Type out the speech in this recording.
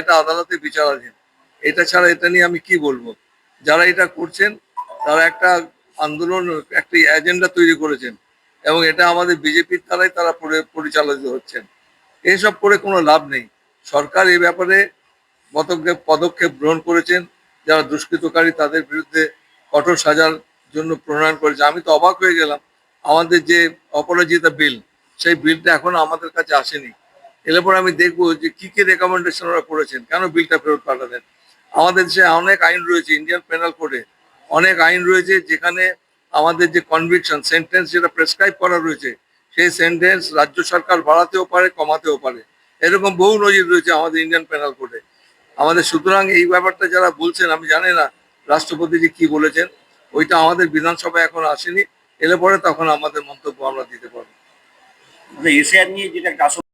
এটা আদালতে বিচারাধীন এটা ছাড়া এটা নিয়ে আমি কি বলব? যারা এটা করছেন, তারা একটা আন্দোলন, একটা এজেন্ডা তৈরি করেছেন, এবং এটা আমাদের বিজেপির দ্বারাই তারা পরিচালিত হচ্ছেন। এসব করে কোনো লাভ নেই। সরকার এই ব্যাপারে পদক্ষেপ পদক্ষেপ গ্রহণ করেছেন, যারা দুষ্কৃতকারী, তাদের বিরুদ্ধে কঠোর সাজার জন্য প্রণয়ন করেছে। আমি তো অবাক হয়ে গেলাম। আমাদের যে অপরাজিতা বিল সেই বিলটা এখনও আমাদের কাছে আসেনি। এলে পরে আমি দেখব যে কি কি রেকমেন্ডেশন ওরা করেছেন, কেন বিলটা ফেরত পাঠালেন। আমাদের দেশে অনেক আইন রয়েছে ইন্ডিয়ান পেনাল কোডে অনেক আইন রয়েছে যেখানে আমাদের যে কনভিকশন সেন্টেন্স যেটা প্রেসক্রাইব করা রয়েছে, সেই সেন্টেন্স রাজ্য সরকার বাড়াতেও পারে, কমাতেও পারে। এরকম বহু নজির রয়েছে আমাদের ইন্ডিয়ান পেনাল কোডে আমাদের সুতরাং এই ব্যাপারটা যারা বলছেন, আমি জানি না রাষ্ট্রপতি যে কি বলেছেন, ওইটা আমাদের বিধানসভায় এখন আসেনি, এলে পরে তখন আমাদের মন্তব্য আমরা দিতে পারব। এসআইআর নিয়ে যেটা একটা আসল